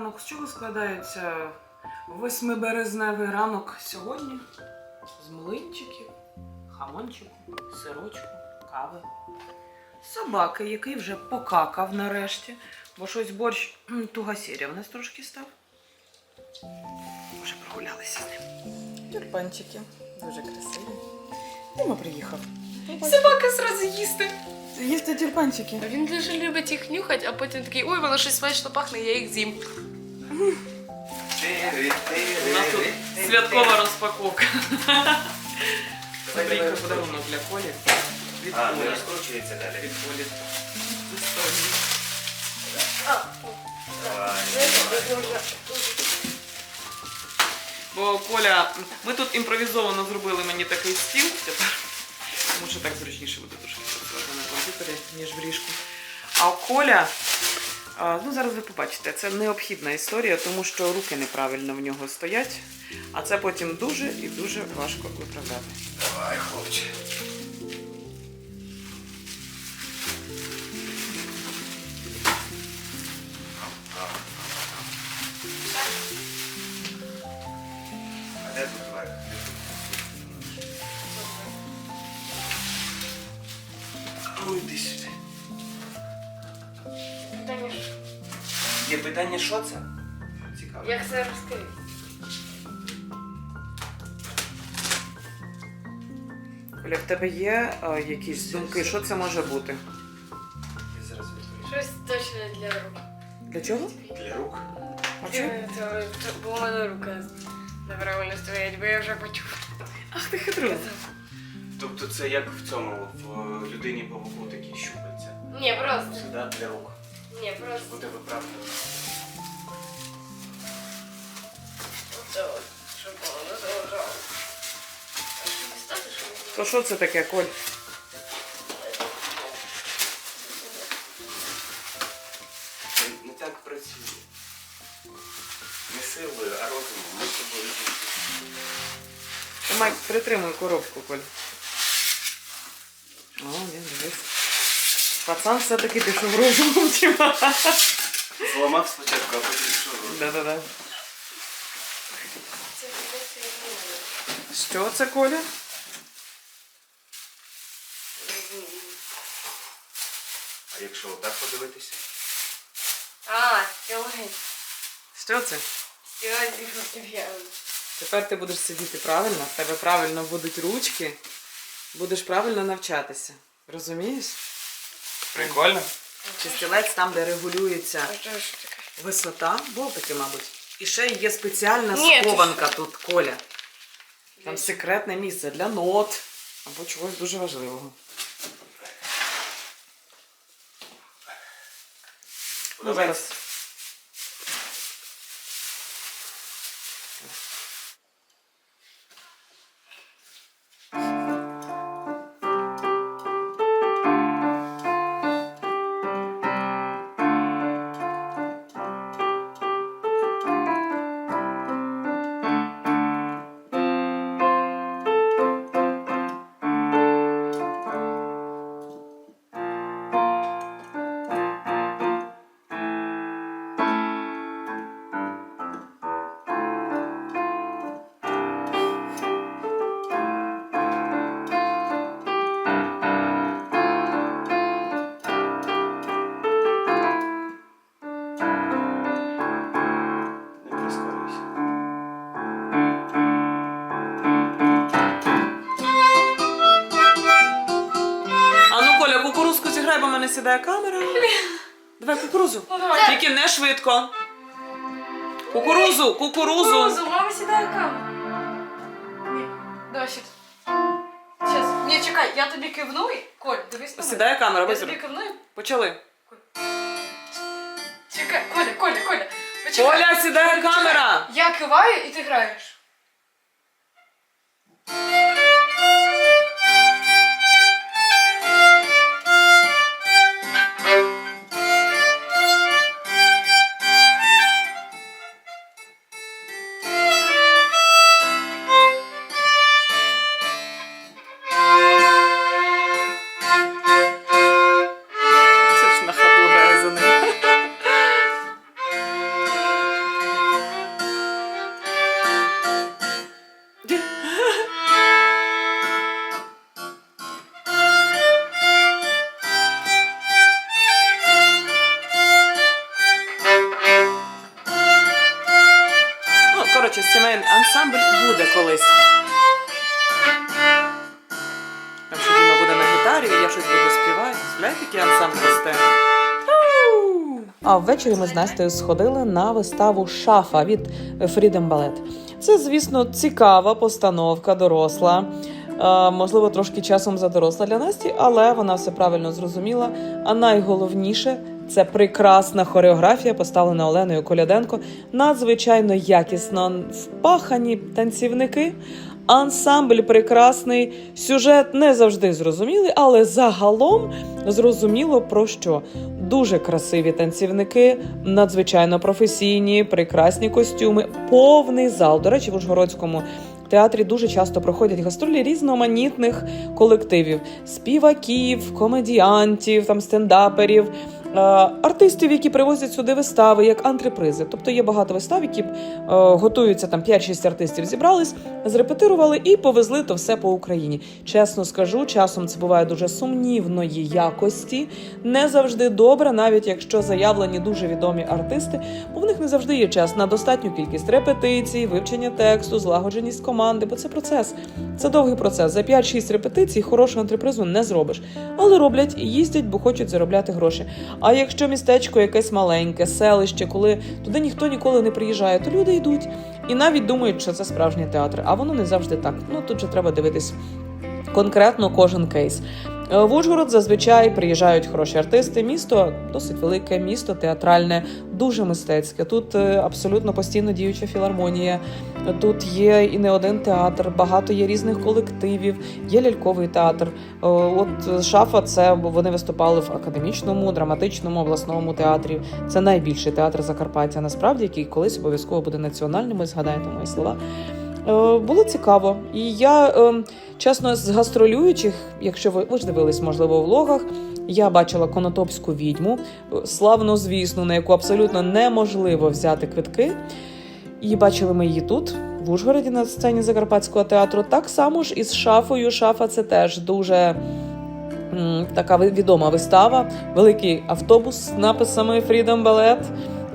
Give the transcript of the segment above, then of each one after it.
ранок. З чого складається восьмиберезневий ранок сьогодні? З млинчиків, хамончику, сирочку, кави. Собаки, який вже покакав нарешті, бо щось борщ тугасіря в нас трошки став. Вже прогулялися з ним. Тюрпанчики, дуже красиві. Дима приїхав. Собака зразу їсти. Їсти тюрпанчики. Він дуже любить їх нюхати, а потім такий, ой, воно щось смачно пахне, я їх з'їм. У нас тут святкова розпаковка. Це приїхав подарунок для Колі. Від А, не Колі. розкручується далі. Від Колі. з історії. Бо Коля, ми тут імпровізовано зробили мені такий стіл тепер. Тому що так зручніше буде трошки працювати на комп'ютері, ніж в ліжку. А у Коля, а, ну зараз ви побачите, це необхідна історія, тому що руки неправильно в нього стоять, а це потім дуже і дуже важко виправляти. Давай, хлопче. А де тут? Є питання, що це? Цікаво. Як це розкрити? Коля, в тебе є а, якісь думки, що це може бути? Я зараз відповім. Щось точно для рук. Для чого? Для рук. А чого? Це- це- це- Бо у мене рука неправильно стоять, бо я вже почув. Ах ти хитрун. Тобто це як в цьому, в людині павуку такі щупальця. Ні, просто. Сюди для рук. Ні, просто. Буде виправлено. Оце от, щоб воно заважало. То що це таке, Коль? Це не так працює. Не силою, а розумом. Ми з тобою. Тримай, притримуй коробку, Коль. О, він дивись. Пацан все-таки пішов розумом, тіма. Зламав спочатку, а потім що? Да-да-да. Це просто. Що це, Коля? А якщо отак подивитися? А, сьогодні. Що це? Сьогодні фортепіано. Тепер ти будеш сидіти правильно, в тебе правильно будуть ручки, будеш правильно навчатися. Розумієш? Прикольно. Чистілець там, де регулюється висота. що таки, таке? мабуть. І ще є спеціальна Ні, схованка тут, Коля. Там секретне місце для нот або чогось дуже важливого. Ну, зараз. Сідає камера. Давай кукурузу. Тільки не швидко. Кукурузу, кукурузу. Кукурузу, мама сідає камера. Ні. Щас. Ні, чекай, я тобі кивну і... Коль, дивись на мене. Сідає камера, Я тобі кивну і... Почали. Чекай, Коля, Коля, Коля. Почекай. Коля, сідає камера. Я киваю і ти граєш. Гітарі, я щось буду співати. Знаєте, який ансамбль росте? А ввечері ми з Настею сходили на виставу Шафа від Freedom Ballet. Це, звісно, цікава постановка, доросла. Е, можливо, трошки часом задоросла для Насті, але вона все правильно зрозуміла. А найголовніше це прекрасна хореографія, поставлена Оленою Коляденко. Надзвичайно якісно впахані танцівники. Ансамбль прекрасний, сюжет не завжди зрозумілий, але загалом зрозуміло про що. Дуже красиві танцівники, надзвичайно професійні, прекрасні костюми, повний зал. До речі, в Ужгородському театрі дуже часто проходять гастролі різноманітних колективів: співаків, комедіантів, там стендаперів. Е, Артистів, які привозять сюди вистави, як антрепризи. Тобто є багато вистав, які е, готуються там 5-6 артистів зібрались, зрепетирували і повезли то все по Україні. Чесно скажу, часом це буває дуже сумнівної якості, не завжди добре, навіть якщо заявлені дуже відомі артисти, бо в них не завжди є час на достатню кількість репетицій, вивчення тексту, злагодженість команди, бо це процес. Це довгий процес. За 5-6 репетицій хорошу антрепризу не зробиш. Але роблять і їздять, бо хочуть заробляти гроші. А якщо містечко якесь маленьке, селище, коли туди ніхто ніколи не приїжджає, то люди йдуть і навіть думають, що це справжній театр. А воно не завжди так. Ну тут же треба дивитись конкретно кожен кейс. Е, В Ужгород зазвичай приїжджають хороші артисти. Місто досить велике, місто театральне, дуже мистецьке. Тут е, абсолютно постійно діюча філармонія. Тут є і не один театр, багато є різних колективів, є ляльковий театр. Е, От шафа, це вони виступали в академічному, драматичному, обласному театрі. Це найбільший театр Закарпаття, насправді, який колись обов'язково буде національним. Ви згадаєте мої слова. Е, Було цікаво. І я, е, чесно, з гастролюючих, якщо ви, ви ж дивились, можливо, у влогах, я бачила конотопську відьму, е, славно звісну, на яку абсолютно неможливо взяти квитки. І бачили ми її тут, в Ужгороді, на сцені Закарпатського театру. Так само ж із шафою. Шафа це теж дуже така відома вистава, великий автобус з написами Freedom Ballet.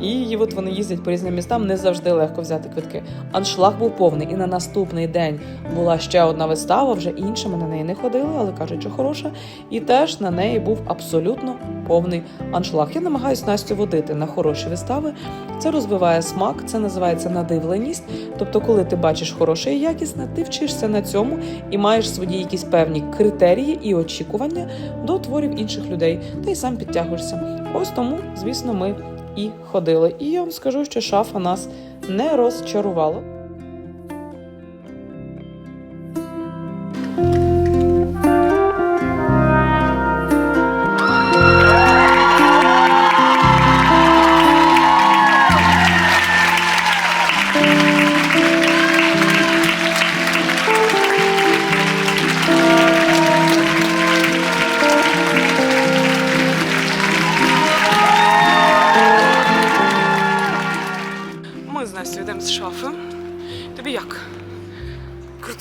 І от вони їздять по різним містам, не завжди легко взяти квитки. Аншлаг був повний. І на наступний день була ще одна вистава, вже інша. Ми на неї не ходили, але кажуть, що хороша. І теж на неї був абсолютно повний аншлаг. Я намагаюся Настю водити на хороші вистави. Це розвиває смак, це називається надивленість. Тобто, коли ти бачиш хороше і якісне, ти вчишся на цьому і маєш свої якісь певні критерії і очікування до творів інших людей, та й сам підтягуєшся. Ось тому, звісно, ми і ходили. І я вам скажу, що шафа нас не розчарувала.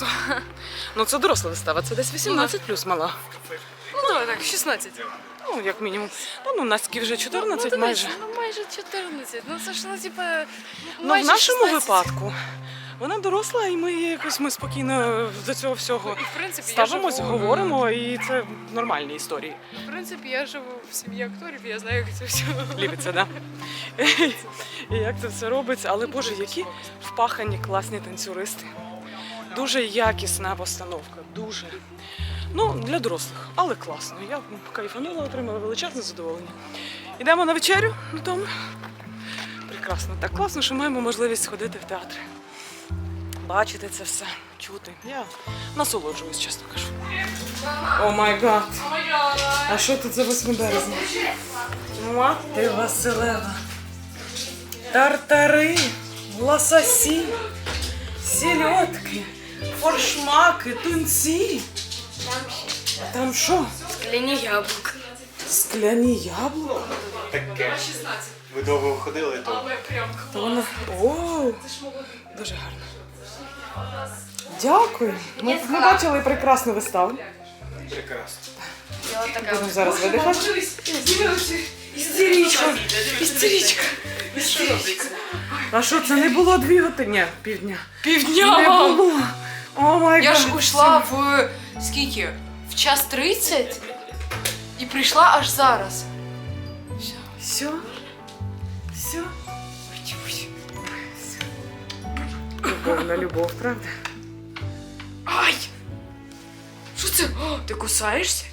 Круто. Ну, це доросла вистава, це десь 18 плюс мала. Ну давай так, 16. Ну, як мінімум. Ну, ну Настя вже 14 ну, майже. Ну майже 14. Ну це ж ну типа. Ну, в майже нашому 16. випадку вона доросла, і ми якось ми спокійно до цього всього І в принципі я ставимось, живу, говоримо, і це нормальні історії. В принципі, я живу в сім'ї акторів, я знаю, як це все. Ліпиться, да? І як це все робиться, але боже, які впахані класні танцюристи. Дуже якісна постановка, дуже. Ну, для дорослих, але класно. Я кайфанула, отримала величезне задоволення. Йдемо на вечерю додому. Прекрасно. Так класно, що маємо можливість ходити в театр. Бачити це все, чути. Я насолоджуюсь, чесно кажу. О май гад. А що тут за 8 березня? Мати Василева. Тартари, лососі, сільотки, форшмаки, тунці. А там що? Скляні яблука. Скляні яблука? Таке. Ви довго ходили, то То вона. О, дуже гарно. Дякую. Ми, ми бачили прекрасну виставу. прекрасно. Будемо зараз видихати. Істеричка. Істеричка. Істеричка. А що, це не було дві години? Ні, півдня. Півдня! Не було. О май Я ж ушла в скільки? В час 30 і прийшла аж зараз. Все. Все? Все? Любов на любов, правда? Ай! Що це? Ти кусаєшся?